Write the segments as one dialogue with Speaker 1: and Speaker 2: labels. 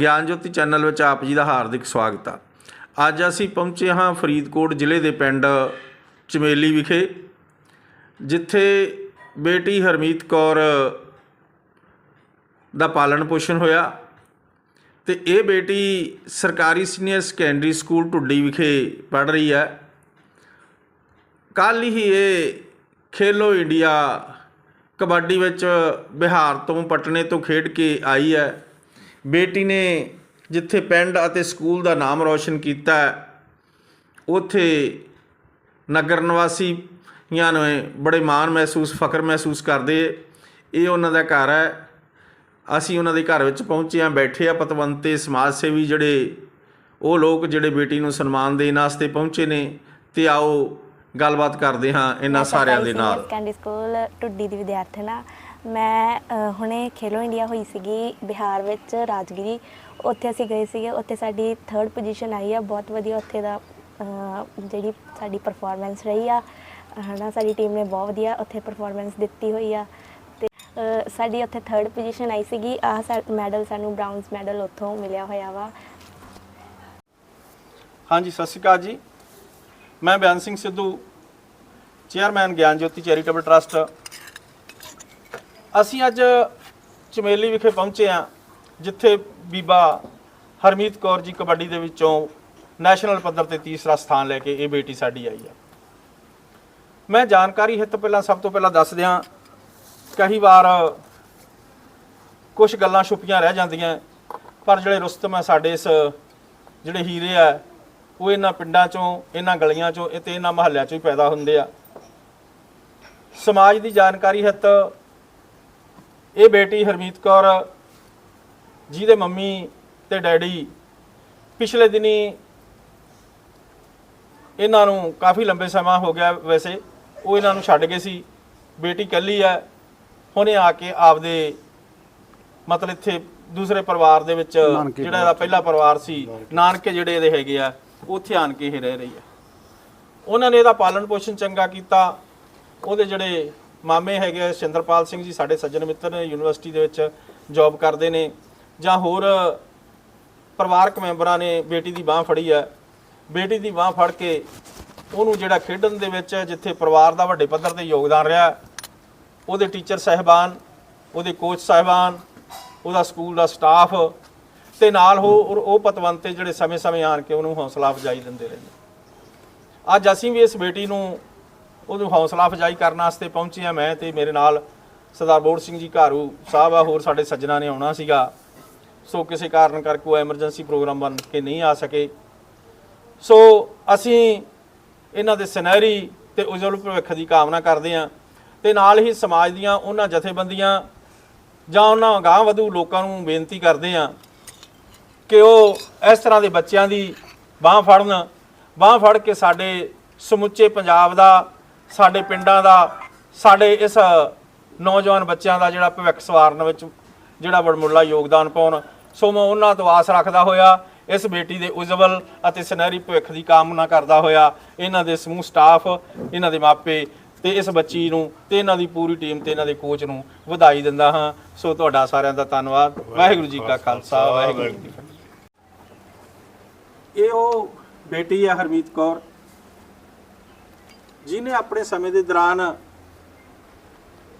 Speaker 1: ਗਿਆਨ ਜੋਤੀ ਚੈਨਲ ਵਿੱਚ ਆਪ ਜੀ ਦਾ ਹਾਰਦਿਕ ਸਵਾਗਤ ਆ। ਅੱਜ ਅਸੀਂ ਪਹੁੰਚੇ ਹਾਂ ਫਰੀਦਕੋਟ ਜ਼ਿਲ੍ਹੇ ਦੇ ਪਿੰਡ ਚਮੇਲੀ ਵਿਖੇ, ਜਿੱਥੇ ਬੇਟੀ ਹਰਮੀਤ ਕੌਰ ਦਾ ਪਾਲਣ ਪੋਸ਼ਣ ਹੋਇਆ ਤੇ ਇਹ ਬੇਟੀ ਸਰਕਾਰੀ ਸੀਨੀਅਰ ਸੈਕੰਡਰੀ ਸਕੂਲ ਢੁੱਡੀ ਵਿਖੇ ਪੜ੍ਹ ਰਹੀ ਹੈ। ਕੱਲ੍ਹ ਹੀ ਇਹ ਖੇਲੋ ਇੰਡੀਆ ਕਬੱਡੀ ਵਿੱਚ ਬਿਹਾਰ ਤੋਂ ਪਟਨੇ ਤੋਂ ਖੇਡ ਕੇ ਆਈ ਹੈ। ਬੇਟੀ ਨੇ ਜਿੱਥੇ ਪਿੰਡ ਅਤੇ ਸਕੂਲ ਦਾ ਨਾਮ ਰੌਸ਼ਨ ਕੀਤਾ ਉੱਥੇ ਨਗਰ ਨਿਵਾਸੀਆਂ ਨੇ ਬੜੇ ਮਾਣ ਮਹਿਸੂਸ ਫਖਰ ਮਹਿਸੂਸ ਕਰਦੇ ਇਹ ਉਹਨਾਂ ਦਾ ਘਰ ਹੈ। ਅਸੀਂ ਉਹਨਾਂ ਦੇ ਘਰ ਵਿੱਚ ਪਹੁੰਚੇ ਹਾਂ ਬੈਠੇ ਆ ਪਤਵੰਤੇ ਸਮਾਜ ਸੇਵੀ ਜਿਹੜੇ ਉਹ ਲੋਕ ਜਿਹੜੇ ਬੇਟੀ ਨੂੰ ਸਨਮਾਨ ਦੇਣ ਵਾਸਤੇ ਪਹੁੰਚੇ ਨੇ ਤੇ ਆਓ ਗੱਲਬਾਤ ਕਰਦੇ ਹਾਂ ਇਹਨਾਂ ਸਾਰਿਆਂ ਦੇ ਨਾਲ।
Speaker 2: ਸੈਕੰਡਰੀ ਸਕੂਲ ਟੁੱਡੀ ਦੀ ਵਿਦਿਆਰਥਣ। ਆ ਮੈਂ ਹੁਣੇ ਖੇਲੋ ਇੰਡੀਆ ਹੋਈ ਸੀਗੀ ਬਿਹਾਰ ਵਿੱਚ ਰਾਜਗਿਰੀ। ਉੱਥੇ ਅਸੀਂ ਗਏ ਸੀਗੇ, ਉੱਥੇ ਸਾਡੀ ਥਰਡ ਪੋਜੀਸ਼ਨ ਆਈ ਆ, ਬਹੁਤ ਵਧੀਆ ਉੱਥੇ ਦਾ ਜਿਹੜੀ ਸਾਡੀ ਪਰਫਾਰਮੈਂਸ ਰਹੀ ਆ, ਹਨਾ, ਸਾਡੀ ਟੀਮ ਨੇ ਬਹੁਤ ਵਧੀਆ ਉੱਥੇ ਪਰਫਾਰਮੈਂਸ ਦਿੱਤੀ ਹੋਈ ਆ। ਤੇ ਸਾਡੀ ਉੱਥੇ ਥਰਡ ਪੋਜੀਸ਼ਨ ਆਈ ਸੀਗੀ, ਆਹ ਮੈਡਲ ਸਾਨੂੰ ਬ੍ਰਾਊਨਜ਼ ਮੈਡਲ ਉੱਥੋਂ ਮਿਲਿਆ ਹੋਇਆ ਵਾ।
Speaker 1: ਹਾਂਜੀ, ਸਤਿ ਸ਼੍ਰੀ ਅਕਾਲ ਜੀ। ਮੈਂ ਬਿਆਨ ਸਿੰਘ ਸਿੱਧੂ ਚੇਅਰਮੈਨ ਗਿਆਨ ਜੋਤੀ ਚੈਰੀਟੇਬਲ ਟਰਸਟ ਅਸੀਂ ਅੱਜ ਚਮੇਲੀ ਵਿਖੇ ਪਹੁੰਚੇ ਹਾਂ, ਜਿੱਥੇ ਬੀਬਾ ਹਰਮੀਤ ਕੌਰ ਜੀ ਕਬੱਡੀ ਦੇ ਵਿੱਚੋਂ ਨੈਸ਼ਨਲ ਪੱਧਰ ਤੇ ਤੀਸਰਾ ਸਥਾਨ ਲੈ ਕੇ ਇਹ ਬੇਟੀ ਸਾਡੀ ਆਈ ਹੈ। ਮੈਂ ਜਾਣਕਾਰੀ ਹਿੱਤ ਪਹਿਲਾਂ ਸਭ ਤੋਂ ਪਹਿਲਾਂ ਦੱਸ ਦਿਆਂ, ਕਈ ਵਾਰ ਕੁਝ ਗੱਲਾਂ ਛੁਪੀਆਂ ਰਹਿ ਜਾਂਦੀਆਂ, ਪਰ ਜਿਹੜੇ ਰੁਸਤਮ ਹੈ ਸਾਡੇ ਇਸ ਜਿਹੜੇ ਹੀਰੇ ਆ, ਉਹ ਇਹਨਾਂ ਪਿੰਡਾਂ ਚੋਂ, ਇਹਨਾਂ ਗਲੀਆਂ ਚੋਂ ਇਹ ਤੇ ਇਹਨਾਂ ਮਹੱਲਿਆਂ ਚੋਂ ਹੀ ਪੈਦਾ ਹੁੰਦੇ ਆ। ਸਮਾਜ ਦੀ ਜਾਣਕਾਰੀ ਹਿੱਤ ਇਹ ਬੇਟੀ ਹਰਮੀਤ ਕੌਰ ਜਿਹਦੇ ਮੰਮੀ ਤੇ ਡੈਡੀ ਪਿਛਲੇ ਦਿਨੀ ਇਹਨਾਂ ਨੂੰ ਕਾਫੀ ਲੰਬੇ ਸਮਾਂ ਹੋ ਗਿਆ ਵੈਸੇ ਉਹ ਇਹਨਾਂ ਨੂੰ ਛੱਡ ਗਏ ਸੀ। ਬੇਟੀ ਇਕੱਲੀ ਹੈ ਹੁਣੇ ਆ ਕੇ ਆਪਦੇ ਮਤਲਬ ਇੱਥੇ ਦੂਸਰੇ ਪਰਿਵਾਰ ਦੇ ਵਿੱਚ ਜਿਹੜਾ ਇਹਦਾ ਪਹਿਲਾ ਪਰਿਵਾਰ ਸੀ ਨਾਨਕੇ। ਜਿਹੜੇ ਇਹਦੇ ਹੈਗੇ ਆ ਉੱਥੇ ਆਣ ਕੇ ਇਹ ਰਹਿ ਰਹੀ ਆ ਉਹਨਾਂ ਨੇ ਇਹਦਾ ਪਾਲਣ ਪੋਸ਼ਣ ਚੰਗਾ ਕੀਤਾ ਉਹਦੇ ਜਿਹੜੇ ਮਾਮੇ ਹੈਗੇ ਆ, ਸਿੰਦਰਪਾਲ ਸਿੰਘ ਜੀ ਸਾਡੇ ਸੱਜਣ ਮਿੱਤਰ ਨੇ ਯੂਨੀਵਰਸਿਟੀ ਦੇ ਵਿੱਚ ਜੌਬ ਕਰਦੇ ਨੇ ਜਾਂ ਹੋਰ ਪਰਿਵਾਰਕ ਮੈਂਬਰਾਂ ਨੇ ਬੇਟੀ ਦੀ ਬਾਹ ਫੜੀ ਹੈ ਬੇਟੀ ਦੀ ਬਾਹ ਫੜ ਕੇ ਉਹਨੂੰ ਜਿਹੜਾ ਖੇਡਣ ਦੇ ਵਿੱਚ ਜਿੱਥੇ ਪਰਿਵਾਰ ਦਾ ਵੱਡੇ ਪੱਧਰ ਤੇ ਯੋਗਦਾਨ ਰਿਹਾ ਉਹਦੇ ਟੀਚਰ ਸਹਿਬਾਨ ਉਹਦੇ ਕੋਚ ਸਹਿਬਾਨ ਉਹਦਾ ਸਕੂਲ ਦਾ ਸਟਾਫ ਤੇ ਨਾਲ ਹੋ ਉਹ ਪਤਵੰਤੇ ਜਿਹੜੇ ਸਮੇਂ-ਸਮੇਂ ਆਣ ਕੇ ਉਹਨੂੰ ਹੌਸਲਾ ਅਫਜਾਈ ਦਿੰਦੇ ਰਹੇ ਨੇ। ਅੱਜ ਅਸੀਂ ਵੀ ਇਸ ਬੇਟੀ ਨੂੰ ਉਹਨੂੰ ਹੌਸਲਾ ਅਫਜਾਈ ਕਰਨ ਵਾਸਤੇ ਪਹੁੰਚੇ ਆ ਮੈਂ ਤੇ ਮੇਰੇ ਨਾਲ ਸਰਦਾਰ ਬੋੜ ਸਿੰਘ ਜੀ ਘਾਰੂ ਸਾਹਿਬ ਆ, ਹੋਰ ਸਾਡੇ ਸੱਜਣਾ ਨੇ ਆਉਣਾ ਸੀਗਾ। ਸੋ ਕਿਸੇ ਕਾਰਨ ਕਰਕੇ ਉਹ ਐਮਰਜੈਂਸੀ ਪ੍ਰੋਗਰਾਮ ਬਣ ਕੇ ਨਹੀਂ ਆ ਸਕੇ। ਸੋ ਅਸੀਂ ਇਹਨਾਂ ਦੇ ਸੁਨਹਿਰੀ ਤੇ ਉਜਵਲ ਭਵਿੱਖ ਦੀ ਕਾਮਨਾ ਕਰਦੇ ਹਾਂ ਤੇ ਨਾਲ ਹੀ ਸਮਾਜ ਦੀਆਂ ਉਹਨਾਂ ਜਥੇਬੰਦੀਆਂ ਜਾਂ ਉਹਨਾਂ ਅਗਾਂਹ ਵਧੂ ਲੋਕਾਂ ਨੂੰ ਬੇਨਤੀ ਕਰਦੇ ਹਾਂ ਕਿ ਉਹ ਇਸ ਤਰ੍ਹਾਂ ਦੇ ਬੱਚਿਆਂ ਦੀ ਬਾਹ ਫੜਨ, ਬਾਹ ਫੜ ਕੇ ਸਾਡੇ ਸਮੁੱਚੇ ਪੰਜਾਬ ਦਾ ਸਾਡੇ ਪਿੰਡਾਂ ਦਾ ਸਾਡੇ ਇਸ ਨੌਜਵਾਨ ਬੱਚਿਆਂ ਦਾ ਜਿਹੜਾ ਭਵਿੱਖ ਸਵਾਰਨ ਵਿੱਚ ਜਿਹੜਾ ਬੜਮੁੱਲਾ ਯੋਗਦਾਨ ਪਾਉਣ ਸੋ ਮੈਂ ਉਹਨਾਂ ਤੋਂ ਆਸ ਰੱਖਦਾ ਹੋਇਆ ਇਸ ਬੇਟੀ ਦੇ ਉਜਵਲ ਅਤੇ ਸੁਨਹਿਰੀ ਭਵਿੱਖ ਦੀ ਕਾਮਨਾ ਕਰਦਾ ਹੋਇਆ ਇਹਨਾਂ ਦੇ ਸਮੂਹ ਸਟਾਫ ਇਹਨਾਂ ਦੇ ਮਾਪੇ ਤੇ ਇਸ ਬੱਚੀ ਨੂੰ ਤੇ ਇਹਨਾਂ ਦੀ ਪੂਰੀ ਟੀਮ ਤੇ ਇਹਨਾਂ ਦੇ ਕੋਚ ਨੂੰ ਵਧਾਈ ਦਿੰਦਾ ਹਾਂ। ਸੋ ਤੁਹਾਡਾ ਸਾਰਿਆਂ ਦਾ ਧੰਨਵਾਦ। ਵਾਹਿਗੁਰੂ ਜੀ ਕਾ ਖਾਲਸਾ। ਵਾਹਿਗੁਰੂ ਜੀ ਕੀ ਫਤਿਹ। ਇਹ ਉਹ ਬੇਟੀ ਹੈ ਹਰਮੀਤ ਕੌਰ ਜਿਨੇ ਆਪਣੇ ਸਮੇਂ ਦੇ ਦੌਰਾਨ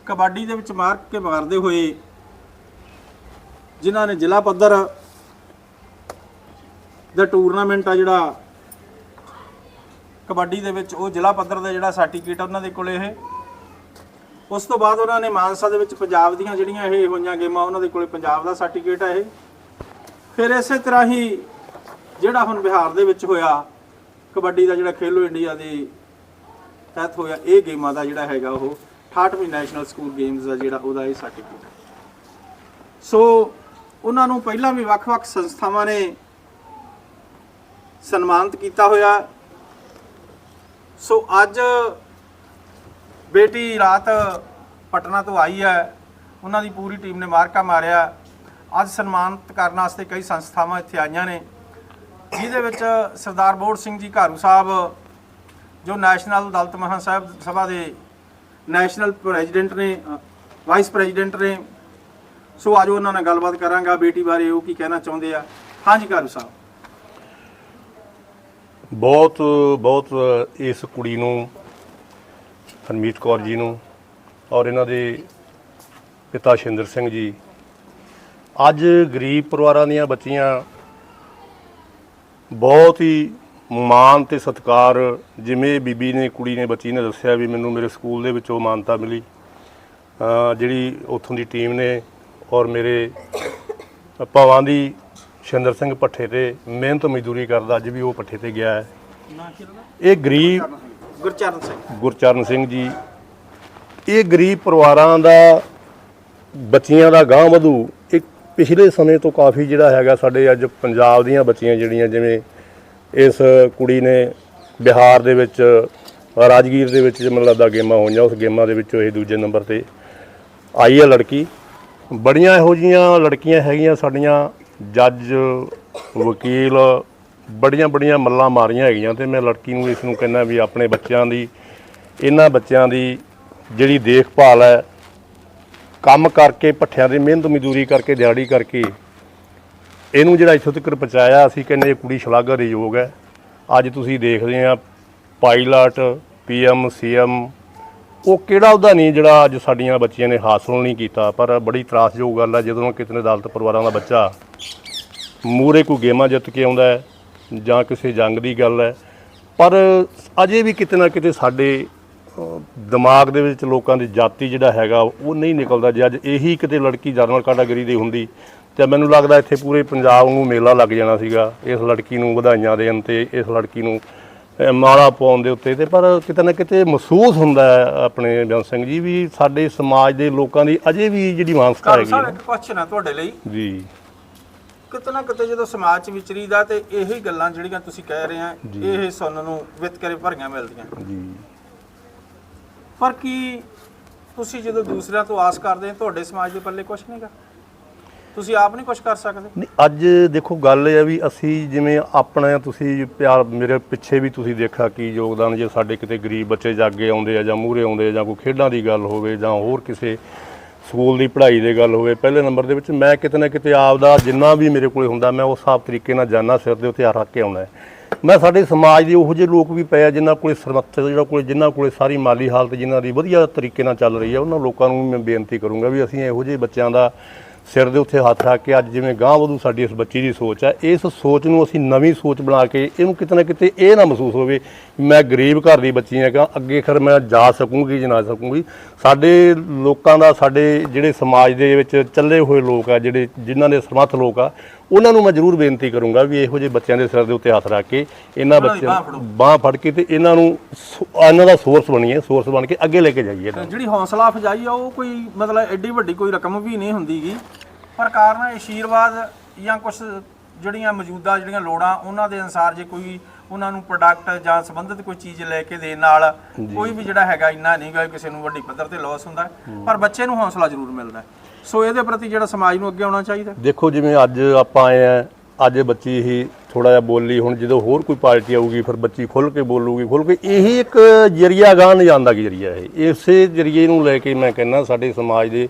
Speaker 1: ਕਬੱਡੀ ਦੇ ਵਿੱਚ ਮਾਰ ਕੇ ਮਾਰਦੇ ਹੋਏ ਜਿਨ੍ਹਾਂ ਨੇ ਜ਼ਿਲ੍ਹਾ ਪੱਧਰ ਦਾ ਟੂਰਨਾਮੈਂਟ ਆ ਜਿਹੜਾ ਕਬੱਡੀ ਦੇ ਵਿੱਚ, ਉਹ ਜ਼ਿਲ੍ਹਾ ਪੱਧਰ ਦਾ ਜਿਹੜਾ ਸਰਟੀਫਿਕੇਟ ਉਹਨਾਂ ਦੇ ਕੋਲੇ ਇਹ। ਉਸ ਤੋਂ ਬਾਅਦ ਉਹਨਾਂ ਨੇ ਮਾਨਸਾ ਦੇ ਵਿੱਚ ਪੰਜਾਬ ਦੀਆਂ ਜਿਹੜੀਆਂ ਇਹ ਹੋਈਆਂ ਗੇਮਾਂ, ਉਹਨਾਂ ਦੇ ਕੋਲੇ ਪੰਜਾਬ ਦਾ ਸਰਟੀਫਿਕੇਟ ਆ ਇਹ। ਫਿਰ ਇਸੇ ਤਰ੍ਹਾਂ ਹੀ ਜਿਹੜਾ ਹੁਣ ਬਿਹਾਰ ਦੇ ਵਿੱਚ ਹੋਇਆ ਕਬੱਡੀ ਦਾ ਜਿਹੜਾ ਖੇਲੋ ਇੰਡੀਆ ਦੇ ਤਹਿਤ ਹੋਇਆ, ਇਹ ਗੇਮਾਂ ਦਾ ਜਿਹੜਾ ਹੈਗਾ ਉਹ 68ਵੀਂ ਨੈਸ਼ਨਲ ਸਕੂਲ ਗੇਮਸ ਦਾ ਜਿਹੜਾ ਉਹਦਾ ਇਹ ਸਰਟੀਫਿਕੇਟ ਸੋ ਉਹਨਾਂ ਨੂੰ ਪਹਿਲਾਂ ਵੀ ਵੱਖ-ਵੱਖ ਸੰਸਥਾਵਾਂ ਨੇ ਸਨਮਾਨਿਤ ਕੀਤਾ ਹੋਇਆ। ਸੋ ਅੱਜ ਬੇਟੀ ਰਾਤ ਪਟਨਾ ਤੋਂ ਆਈ ਹੈ। ਉਹਨਾਂ ਦੀ ਪੂਰੀ ਟੀਮ ਨੇ ਮਾਰਕਾ ਮਾਰਿਆ। ਅੱਜ ਸਨਮਾਨਿਤ ਕਰਨ ਵਾਸਤੇ ਕਈ ਸੰਸਥਾਵਾਂ ਇੱਥੇ ਆਈਆਂ ਨੇ, ਜਿਹਦੇ ਵਿੱਚ ਸਰਦਾਰ ਬੋੜ ਸਿੰਘ ਜੀ ਘਾਰੂ ਸਾਹਿਬ ਜੋ ਨੈਸ਼ਨਲ ਦਲਤ ਮਹਾਂ ਸਾਹਿਬ ਸਭਾ ਦੇ ਨੈਸ਼ਨਲ ਪ੍ਰੈਜ਼ੀਡੈਂਟ ਨੇ ਵਾਈਸ ਪ੍ਰੈਜ਼ੀਡੈਂਟ ਨੇ, ਸੋ ਆਜੋ ਉਹਨਾਂ ਨਾਲ ਗੱਲਬਾਤ ਕਰਾਂਗਾ। ਬੇਟੀ ਬਾਰੇ ਉਹ ਕੀ ਕਹਿਣਾ ਚਾਹੁੰਦੇ ਆ? ਹਾਂਜੀ ਕਾਰੂ ਸਾਹਿਬ।
Speaker 3: ਬਹੁਤ ਬਹੁਤ ਇਸ ਕੁੜੀ ਨੂੰ, ਹਰਮੀਤ ਕੌਰ ਜੀ ਨੂੰ ਔਰ ਇਹਨਾਂ ਦੇ ਪਿਤਾ ਸ਼ਿੰਦਰ ਸਿੰਘ ਜੀ, ਅੱਜ ਗਰੀਬ ਪਰਿਵਾਰਾਂ ਦੀਆਂ ਬੱਚੀਆਂ ਬਹੁਤ ਹੀ ਮਾਣ ਤੇ ਸਤਿਕਾਰ ਜਿਵੇਂ ਬੀਬੀ ਨੇ ਕੁੜੀ ਨੇ ਬੱਚੀ ਨੇ ਦੱਸਿਆ ਵੀ ਮੈਨੂੰ ਮੇਰੇ ਸਕੂਲ ਦੇ ਵਿੱਚੋਂ ਮਾਨਤਾ ਮਿਲੀ। ਜਿਹੜੀ ਉੱਥੋਂ ਦੀ ਟੀਮ ਨੇ ਔਰ ਮੇਰੇ ਭਵਾਂ ਦੀ ਸ਼ਿੰਦਰ ਸਿੰਘ ਪੱਠੇ ਤੇ ਮਿਹਨਤ ਮਜ਼ਦੂਰੀ ਕਰਦਾ ਅੱਜ ਵੀ ਉਹ ਪੱਠੇ ਤੇ ਗਿਆ ਹੈ। ਇਹ ਗਰੀਬ
Speaker 1: ਗੁਰਚਰਨ ਸਿੰਘ।
Speaker 3: ਗੁਰਚਰਨ ਸਿੰਘ ਜੀ ਇਹ ਗਰੀਬ ਪਰਿਵਾਰਾਂ ਦਾ ਬੱਚੀਆਂ ਦਾ ਗਾਂ ਵਧੂ। ਇੱਕ ਪਿਛਲੇ ਸਮੇਂ ਤੋਂ ਕਾਫੀ ਜਿਹੜਾ ਹੈਗਾ ਸਾਡੇ ਅੱਜ ਪੰਜਾਬ ਦੀਆਂ ਬੱਚੀਆਂ ਜਿਹੜੀਆਂ ਜਿਵੇਂ ਇਸ ਕੁੜੀ ਨੇ ਬਿਹਾਰ ਦੇ ਵਿੱਚ, ਰਾਜਗੀਰ ਦੇ ਵਿੱਚ ਮੈਨੂੰ ਲੱਗਦਾ ਗੇਮਾਂ ਹੋਈਆਂ, ਉਸ ਗੇਮਾਂ ਦੇ ਵਿੱਚੋਂ ਇਹ ਦੂਜੇ ਨੰਬਰ ਤੇ ਆਈ ਹੈ ਲੜਕੀ। ਬੜੀਆਂ ਇਹੋ ਜੀਆਂ ਲੜਕੀਆਂ ਹੈਗੀਆਂ, ਸਾਡੀਆਂ ਜੱਜ, ਵਕੀਲ, ਬੜੀਆਂ ਬੜੀਆਂ ਮੱਲਾਂ ਮਾਰੀਆਂ ਹੈਗੀਆਂ ਤੇ ਮੈਂ ਲੜਕੀ ਨੂੰ ਇਸ ਨੂੰ ਕਹਿੰਦਾ ਵੀ ਆਪਣੇ ਬੱਚਿਆਂ ਦੀ, ਇਹਨਾਂ ਬੱਚਿਆਂ ਦੀ ਜਿਹੜੀ ਦੇਖਭਾਲ ਹੈ, ਕੰਮ ਕਰਕੇ ਪੱਠਿਆਂ ਦੀ ਮਿਹਨਤ ਮਜ਼ਦੂਰੀ ਕਰਕੇ, ਦਿਹਾੜੀ ਕਰਕੇ ਇਹਨੂੰ ਜਿਹੜਾ ਇੱਥੋਂ ਤੱਕ ਪਹੁੰਚਾਇਆ, ਅਸੀਂ ਕਹਿੰਦੇ ਇਹ ਕੁੜੀ ਯੋਗ ਹੈ। ਅੱਜ ਤੁਸੀਂ ਦੇਖਦੇ ਆ, ਪਾਇਲਟ, ਪੀਐਮ, ਸੀਐਮ, ਉਹ ਕਿਹੜਾ ਉਹਦਾ ਨਹੀਂ, ਜਿਹੜਾ ਅੱਜ ਸਾਡੀਆਂ ਬੱਚੀਆਂ ਨੇ ਹਾਸਲ ਨਹੀਂ ਕੀਤਾ, ਪਰ ਬੜੀ ਤਰਾਸਯੋਗ ਗੱਲ ਹੈ, ਜਦੋਂ ਕਿਤੇ ਅਦਾਲਤ ਪਰਿਵਾਰਾਂ ਦਾ ਬੱਚਾ ਮੂਰੇ ਕੋਈ ਗੇਮਾਂ ਜਿੱਤ ਕੇ ਆਉਂਦਾ ਹੈ, ਜਾਂ ਕਿਸੇ ਜੰਗ ਦੀ ਗੱਲ ਹੈ। ਪਰ ਅਜੇ ਵੀ ਕਿਤੇ ਨਾ ਕਿਤੇ ਸਾਡੇ ਦਿਮਾਗ ਦੇ ਵਿੱਚ ਲੋਕਾਂ ਦੀ ਜਾਤੀ ਜਿਹੜਾ ਹੈਗਾ, ਉਹ ਨਹੀਂ ਨਿਕਲਦਾ। ਜੇ ਅੱਜ ਇਹੀ ਕਿਤੇ ਲੜਕੀ ਜਰਨਲ ਕੈਟਾਗਰੀ ਦੀ ਹੁੰਦੀ ਤੇ ਮੈਨੂੰ ਲੱਗਦਾ ਇੱਥੇ ਪੂਰੇ ਪੰਜਾਬ ਨੂੰ ਮੇਲਾ ਲੱਗ ਜਾਣਾ ਸੀਗਾ ਇਸ ਲੜਕੀ ਨੂੰ ਵਧਾਈਆਂ ਦੇਣ ਤੇ ਇਸ ਲੜਕੀ ਨੂੰ ਮਾਲਾ ਪਾਉਣ ਦੇ ਉੱਤੇ ਤੇ ਪਰ ਕਿਤੇ ਨਾ ਕਿਤੇ ਮਹਿਸੂਸ ਹੁੰਦਾ ਹੈ ਆਪਣੇ ਬਿਆਨ ਸਿੰਘ ਜੀ ਵੀ ਸਾਡੇ ਸਮਾਜ ਦੇ ਲੋਕਾਂ ਦੀ ਅਜੇ ਵੀ ਜਿਹੜੀ ਮਾਨਸਤਾ
Speaker 1: ਕਾਰੂ
Speaker 3: ਹੈਗੀ ਹੈ
Speaker 1: ਇੱਕ ਕੁਐਸਚਨ ਹੈ ਤੁਹਾਡੇ ਲਈ।
Speaker 3: ਜੀ।
Speaker 1: ਕਿਤੇ ਨਾ ਕਿਤੇ ਜਦੋਂ ਸਮਾਜ ਚ ਵਿਚਰੀਦਾ ਤੇ ਇਹੀ ਗੱਲਾਂ ਜਿਹੜੀਆਂ ਤੁਸੀਂ ਕਹਿ ਰਹੇ ਆ ਇਹ ਸੁਣਨ ਨੂੰ ਵਿਤਕਰੇ ਭਰੀਆਂ ਮਿਲਦੀਆਂ।
Speaker 3: ਜੀ।
Speaker 1: ਪਰ ਕੀ ਤੁਸੀਂ ਜਦੋਂ ਦੂਸਰਿਆਂ ਤੋਂ ਆਸ ਕਰਦੇ ਹੋ ਤੁਹਾਡੇ ਸਮਾਜ ਦੇ ਪੱਲੇ ਕੁਝ ਨਹੀਂਗਾ ਤੁਸੀਂ ਆਪ ਨਹੀਂ ਕੁਝ ਕਰ ਸਕਦੇ?
Speaker 3: ਨਹੀਂ, ਅੱਜ ਦੇਖੋ ਗੱਲ ਇਹ ਆ ਵੀ ਅਸੀਂ ਜਿਵੇਂ ਆਪਣਾ ਤੁਸੀਂ ਪਿਆਰ ਮੇਰੇ ਪਿੱਛੇ ਵੀ ਤੁਸੀਂ ਦੇਖਿਆ ਕੀ ਯੋਗਦਾਨ ਜੇ ਸਾਡੇ ਕਿਤੇ ਗਰੀਬ ਬੱਚੇ ਜਾਗੇ ਆਉਂਦੇ ਆ ਜਾਂ ਮੂਹਰੇ ਆਉਂਦੇ ਆ ਜਾਂ ਕੋਈ ਖੇਡਾਂ ਦੀ ਗੱਲ ਹੋਵੇ ਜਾਂ ਹੋਰ ਕਿਸੇ ਸਕੂਲ ਦੀ ਪੜ੍ਹਾਈ ਦੀ ਗੱਲ ਹੋਵੇ, ਪਹਿਲੇ ਨੰਬਰ ਦੇ ਵਿੱਚ ਮੈਂ ਕਿਤੇ ਨਾ ਕਿਤੇ ਆਪ ਦਾ ਜਿੰਨਾ ਵੀ ਮੇਰੇ ਕੋਲੇ ਹੁੰਦਾ, ਮੈਂ ਉਸ ਹਿਸਾਬ ਤਰੀਕੇ ਨਾਲ ਜਾਣਾ ਸਿਰ ਦੇ ਉੱਤੇ ਹੱਥ ਰੱਖ ਕੇ ਆਉਣਾ ਮੈਂ ਸਾਡੇ ਸਮਾਜ ਦੇ ਉਹੋ ਜਿਹੇ ਲੋਕ ਵੀ ਪਏ ਆ ਜਿਨ੍ਹਾਂ ਕੋਲੇ ਸਰਮੱਥ ਜਿਹੜਾ ਕੋਲੇ ਜਿਨ੍ਹਾਂ ਕੋਲੇ ਸਾਰੀ ਮਾਲੀ ਹਾਲਤ, ਜਿਨ੍ਹਾਂ ਦੀ ਵਧੀਆ ਤਰੀਕੇ ਨਾਲ ਚੱਲ ਰਹੀ ਹੈ ਉਹਨਾਂ ਲੋਕਾਂ ਨੂੰ ਵੀ ਮੈਂ ਬੇਨਤੀ ਕਰੂੰਗਾ ਵੀ ਅਸੀਂ ਇਹੋ ਜਿਹੇ ਬੱਚਿਆਂ ਦਾ ਸਿਰ ਦੇ ਉੱਤੇ ਹੱਥ ਰੱਖ ਕੇ ਅੱਜ ਜਿਵੇਂ ਗਾਂ ਵਧੂ ਸਾਡੀ ਇਸ ਬੱਚੀ ਦੀ ਸੋਚ ਹੈ ਇਸ ਸੋਚ ਨੂੰ ਅਸੀਂ ਨਵੀਂ ਸੋਚ ਬਣਾ ਕੇ ਇਹਨੂੰ ਕਿਤੇ ਨਾ ਕਿਤੇ ਇਹ ਨਾ ਮਹਿਸੂਸ ਹੋਵੇ ਮੈਂ ਗਰੀਬ ਘਰ ਦੀ ਬੱਚੀ ਹੈਗਾ ਅੱਗੇ ਖਰ ਮੈਂ ਜਾ ਸਕੂੰਗੀ ਜਾਂ ਨਾ ਸਕੂੰਗੀ। ਸਾਡੇ ਲੋਕਾਂ ਦਾ, ਸਾਡੇ ਜਿਹੜੇ ਸਮਾਜ ਦੇ ਵਿੱਚ ਚੱਲੇ ਹੋਏ ਲੋਕ ਆ, ਜਿਹੜੇ ਜਿਨ੍ਹਾਂ ਦੇ ਸਮਰੱਥ ਲੋਕ ਆ ਉਹਨਾਂ ਨੂੰ ਮੈਂ ਜ਼ਰੂਰ ਬੇਨਤੀ ਕਰੂੰਗਾ ਵੀ ਇਹੋ ਜਿਹੇ ਬੱਚਿਆਂ ਦੇ ਸਿਰ ਦੇ ਉੱਤੇ ਹੱਥ ਰੱਖ ਕੇ ਇਹਨਾਂ ਬੱਚਿਆਂ
Speaker 1: ਬਾਂਹ ਫੜੋ।
Speaker 3: ਕੇ ਤੇ ਇਹਨਾਂ ਨੂੰ ਸੋ- ਇਹਨਾਂ ਦਾ ਸੋਰਸ ਬਣੀਏ ਸੋਰਸ ਬਣ ਕੇ ਅੱਗੇ ਲੈ ਕੇ ਜਾਈਏ ਇਹਨਾਂ ਨੂੰ।
Speaker 1: ਜਿਹੜੀ ਹੌਸਲਾ ਅਫਜਾਈ ਆ ਉਹ ਕੋਈ ਮਤਲਬ ਐਡੀ ਵੱਡੀ ਕੋਈ ਰਕਮ ਵੀ ਨਹੀਂ ਹੁੰਦੀਗੀ ਪਰ ਕਾਰਨ ਆਸ਼ੀਰਵਾਦ ਜਾਂ ਕੁਝ ਜਿਹੜੀਆਂ ਮੌਜੂਦਾ ਜਿਹੜੀਆਂ ਲੋੜਾਂ ਉਹਨਾਂ ਦੇ ਅਨਸਾਰ ਜੇ ਕੋਈ ਉਹਨਾਂ ਨੂੰ ਪ੍ਰੋਡਕਟ ਜਾਂ ਸੰਬੰਧਿਤ ਕੋਈ ਚੀਜ਼ ਲੈ ਕੇ ਦੇਣ ਨਾਲ ਕੋਈ ਵੀ ਜਿਹੜਾ ਹੈਗਾ ਇੰਨਾ ਨਹੀਂ ਗਾ ਕਿਸੇ ਨੂੰ ਵੱਡੀ ਪੱਧਰ ਤੇ ਲਾਸ ਹੁੰਦਾ। ਪਰ ਬੱਚੇ ਨੂੰ ਹੌਸਲਾ ਜ਼ਰੂਰ ਮਿਲਦਾ ਹੈ। ਸੋ ਇਹਦੇ ਪ੍ਰਤੀ ਜਿਹੜਾ ਸਮਾਜ ਨੂੰ ਅੱਗੇ ਆਉਣਾ ਚਾਹੀਦਾ?
Speaker 3: ਦੇਖੋ, ਜਿਵੇਂ ਅੱਜ ਆਪਾਂ ਆਏ ਆ ਅੱਜ ਬੱਚੀ ਹੀ ਥੋੜਾ ਜਿਹਾ ਬੋਲੀ, ਹੁਣ ਜਦੋਂ ਹੋਰ ਕੋਈ ਪਾਰਟੀ ਆਊਗੀ, ਫਿਰ ਬੱਚੀ ਖੁੱਲ ਕੇ ਬੋਲੂਗੀ ਖੁੱਲ ਕੇ ਇਹੀ ਇੱਕ ਜਰੀਆ ਗਾਂ ਲਿਜਾਣ ਦਾ ਕੀ ਜਰੀਆ ਇਹ? ਇਸੇ ਜਰੀਏ ਨੂੰ ਲੈ ਕੇ ਮੈਂ ਕਹਿੰਦਾ ਸਾਡੇ ਸਮਾਜ ਦੇ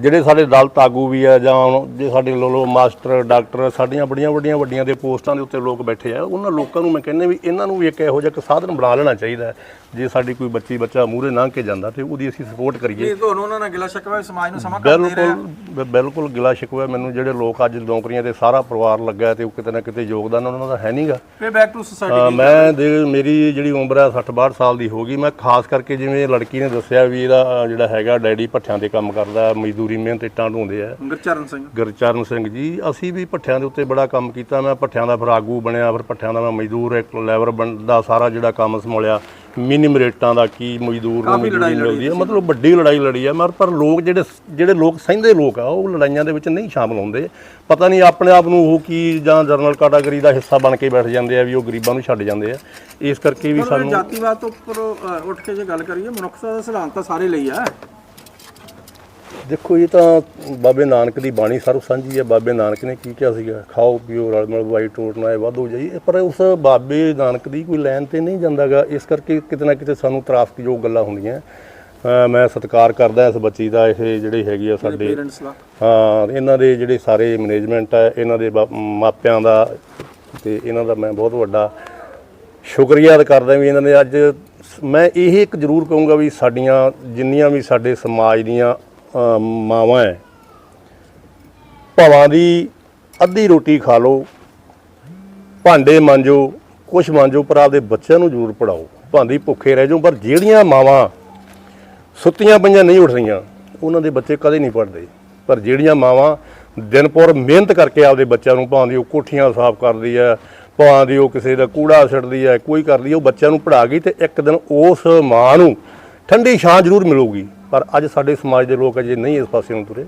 Speaker 3: ਜਿਹੜੇ ਸਾਡੇ ਦਲਤ ਆਗੂ ਵੀ ਆ, ਜਾਂ ਜੇ ਸਾਡੇ ਲੋ ਲੋ ਮਾਸਟਰ, ਡਾਕਟਰ, ਸਾਡੀਆਂ ਬੜੀਆਂ ਵੱਡੀਆਂ ਵੱਡੀਆਂ ਦੇ ਪੋਸਟਾਂ ਦੇ ਉੱਤੇ ਲੋਕ ਬੈਠੇ ਆ, ਉਹਨਾਂ ਲੋਕਾਂ ਨੂੰ ਮੈਂ ਕਹਿੰਦਾ ਵੀ ਇਹਨਾਂ ਨੂੰ ਵੀ ਇੱਕ ਇਹੋ ਜਿਹਾ ਇੱਕ ਸਾਧਨ ਬਣਾ ਲੈਣਾ ਚਾਹੀਦਾ ਜੇ ਸਾਡੀ ਕੋਈ ਬੱਚੀ ਬੱਚਾ ਮੂਹਰੇ ਲੰਘ ਕੇ ਜਾਂਦਾ ਤੇ ਉਹਦੀ ਅਸੀਂ ਸਪੋਰਟ ਕਰੀਏ।
Speaker 1: ਇਹ ਤੁਹਾਨੂੰ ਉਹਨਾਂ ਨਾਲ ਗਿਲਾ ਸ਼ਿਕਵਾ ਵੀ ਸਮਾਜ ਨੂੰ ਸਮਾਂ ਕਰ ਦੇ ਰਿਹਾ।
Speaker 3: ਬਿਲਕੁਲ ਬਿਲਕੁਲ ਗਿਲਾ ਸ਼ਿਕਵਾ। ਮੈਨੂੰ ਜਿਹੜੇ ਲੋਕ ਅੱਜ ਨੌਕਰੀਆਂ ਤੇ ਸਾਰਾ ਪਰਿਵਾਰ ਲੱਗਾ ਤੇ ਉਹ ਕਿਤੇ ਨਾ ਕਿਤੇ ਯੋਗਦਾਨ ਉਹਨਾਂ ਦਾ ਹੈ ਨਹੀਂਗਾ
Speaker 1: ਪੇ ਬੈਕ ਟੂ ਸੋਸਾਇਟੀ
Speaker 3: ਮੈਂ ਦੇ ਮੇਰੀ ਜਿਹੜੀ ਉਮਰ ਹੈ 60 62 ਸਾਲ ਦੀ ਹੋ ਗਈ ਮੈਂ ਖਾਸ ਕਰਕੇ ਜਿਵੇਂ ਲੜਕੀ ਨੇ ਦੱਸਿਆ ਵੀ ਇਹਦਾ ਜਿਹੜਾ ਹੈਗਾ ਡੈਡੀ ਭੱਠਿਆਂ ਤੇ ਕੰਮ ਕਰਦਾ ਮਜ਼ਦੂਰੀ ਮਿਹਨਤ ਇੱਟਾਂ ਢੋਂਦੇ ਆ।
Speaker 1: ਗੁਰਚਰਨ ਸਿੰਘ।
Speaker 3: ਗੁਰਚਰਨ ਸਿੰਘ ਜੀ ਅਸੀਂ ਵੀ ਭੱਠਿਆਂ ਦੇ ਉੱਤੇ ਬੜਾ ਕੰਮ ਕੀਤਾ। ਮੈਂ ਭੱਠਿਆਂ ਦਾ ਫਿਰ ਆਗੂ ਬਣਿਆ ਫਿਰ ਭੱਠਿਆਂ ਦਾ ਮੈਂ ਮਜ਼ਦੂਰ ਇੱਕ ਲੈਬਰ ਦਾ ਸਾਰਾ ਜਿਹੜਾ ਕੰਮ ਸੰਭਾਲਿਆ। ਮਿਨੀਮਮ ਰੇਟਾਂ ਦਾ ਕੀ ਮਜ਼ਦੂਰ ਨੂੰ ਮਜ਼ਦੂਰੀ ਮਿਲਦੀ ਹੈ? ਮਤਲਬ ਵੱਡੀ ਲੜਾਈ ਲੜੀ ਹੈ ਮਰ ਪਰ ਲੋਕ ਜਿਹੜੇ ਜਿਹੜੇ ਲੋਕ ਸਹਿੰਦੇ ਲੋਕ ਆ ਉਹ ਲੜਾਈਆਂ ਦੇ ਵਿੱਚ ਨਹੀਂ ਸ਼ਾਮਲ ਹੁੰਦੇ। ਪਤਾ ਨਹੀਂ ਆਪਣੇ ਆਪ ਨੂੰ ਉਹ ਕੀ ਜਾਂ ਜਰਨਲ ਕੈਟਾਗਰੀ ਦਾ ਹਿੱਸਾ ਬਣ ਕੇ ਬੈਠ ਜਾਂਦੇ ਆ ਵੀ ਉਹ ਗਰੀਬਾਂ ਨੂੰ ਛੱਡ ਜਾਂਦੇ ਆ। ਇਸ ਕਰਕੇ ਵੀ ਸਾਨੂੰ
Speaker 1: ਜਾਤੀਵਾਦ ਤੋਂ ਉੱਪਰ ਉੱਠ ਕੇ ਜੇ ਗੱਲ ਕਰੀਏ ਮਨੁੱਖਤਾ ਦਾ ਸਿਧਾਂਤ ਤਾਂ ਸਾਰੇ ਲਈ ਆ।
Speaker 3: ਦੇਖੋ ਇਹ ਤਾਂ ਬਾਬੇ ਨਾਨਕ ਦੀ ਬਾਣੀ ਸਰਬ ਸਾਂਝੀ ਹੈ ਬਾਬੇ ਨਾਨਕ ਨੇ ਕੀ ਕਿਹਾ ਸੀਗਾ? ਖਾਓ ਪੀਓ ਰਲ ਮਿਲ ਵਾਈ ਟੋਟ ਨਾ ਵਾਧੂ ਜਾਈ ਪਰ ਉਸ ਬਾਬੇ ਨਾਨਕ ਦੀ ਕੋਈ ਲੈਣ ਤੇ ਨਹੀਂ ਜਾਂਦਾਗਾ। ਇਸ ਕਰਕੇ ਕਿਤੇ ਨਾ ਕਿਤੇ ਸਾਨੂੰ ਤਰਾਸਕਯੋਗ ਗੱਲਾਂ ਹੁੰਦੀਆਂ। ਮੈਂ ਸਤਿਕਾਰ ਕਰਦਾ ਇਸ ਬੱਚੀ ਦਾ ਇਹ ਜਿਹੜੀ ਹੈਗੀ ਆ ਸਾਡੇ ਹਾਂ ਇਹਨਾਂ ਦੇ ਜਿਹੜੇ ਸਾਰੇ ਮੈਨੇਜਮੈਂਟ ਹੈ ਇਹਨਾਂ ਦੇ ਮਾਪਿਆਂ ਦਾ ਤੇ ਇਹਨਾਂ ਦਾ ਮੈਂ ਬਹੁਤ ਵੱਡਾ ਸ਼ੁਕਰੀਆ ਅਦਾ ਕਰਦਾ ਵੀ ਇਹਨਾਂ ਨੇ ਅੱਜ ਮੈਂ ਇਹ ਇੱਕ ਜ਼ਰੂਰ ਕਹੂੰਗਾ ਵੀ ਸਾਡੀਆਂ ਜਿੰਨੀਆਂ ਵੀ ਸਾਡੇ ਸਮਾਜ ਦੀਆਂ ਮਾਵਾਂ ਹੈ ਭਾਵਾਂ ਦੀ ਅੱਧੀ ਰੋਟੀ ਖਾ ਲਓ, ਭਾਂਡੇ ਮਾਂਜੋ, ਕੁਛ ਮਾਂਜੋ, ਪਰ ਆਪਦੇ ਬੱਚਿਆਂ ਨੂੰ ਜ਼ਰੂਰ ਪੜਾਓ ਭਾਂਦੀ ਭੁੱਖੇ ਰਹਿ ਜਾਓ, ਪਰ ਜਿਹੜੀਆਂ ਮਾਵਾਂ ਸੁੱਤੀਆਂ ਪਈਆਂ ਨਹੀਂ ਉੱਠ ਰਹੀਆਂ, ਉਹਨਾਂ ਦੇ ਬੱਚੇ ਕਦੇ ਨਹੀਂ ਪੜ੍ਹਦੇ। ਪਰ ਜਿਹੜੀਆਂ ਮਾਵਾਂ ਦਿਨਪੁਰ ਮਿਹਨਤ ਕਰਕੇ ਆਪਦੇ ਬੱਚਿਆਂ ਨੂੰ ਭਾਂਦੀ ਉਹ ਕੋਠੀਆਂ ਸਾਫ਼ ਕਰਦੀ ਹੈ ਭਾਂਦੀ ਉਹ ਕਿਸੇ ਦਾ ਕੂੜਾ ਛੱਡਦੀ ਹੈ ਕੋਈ ਕਰਦੀ ਉਹ ਬੱਚਿਆਂ ਨੂੰ ਪੜ੍ਹਾ ਗਈ ਤੇ ਇੱਕ ਦਿਨ ਉਸ ਮਾਂ ਨੂੰ ਠੰਡੀ ਛਾਂ ਜ਼ਰੂਰ ਮਿਲੂਗੀ। ਪਰ ਅੱਜ ਸਾਡੇ ਸਮਾਜ ਦੇ ਲੋਕ ਅਜੇ ਨਹੀਂ ਇਸ ਪਾਸੇ ਨੂੰ ਤੁਰੇ।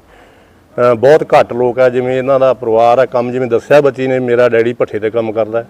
Speaker 3: ਬਹੁਤ ਘੱਟ ਲੋਕ ਹੈ ਜਿਵੇਂ ਇਹਨਾਂ ਦਾ ਪਰਿਵਾਰ ਹੈ ਕੰਮ ਜਿਵੇਂ ਦੱਸਿਆ ਬੱਚੀ ਨੇ ਮੇਰਾ ਡੈਡੀ ਭੱਠੇ ਤੇ ਕੰਮ ਕਰਦਾ ਹੈ।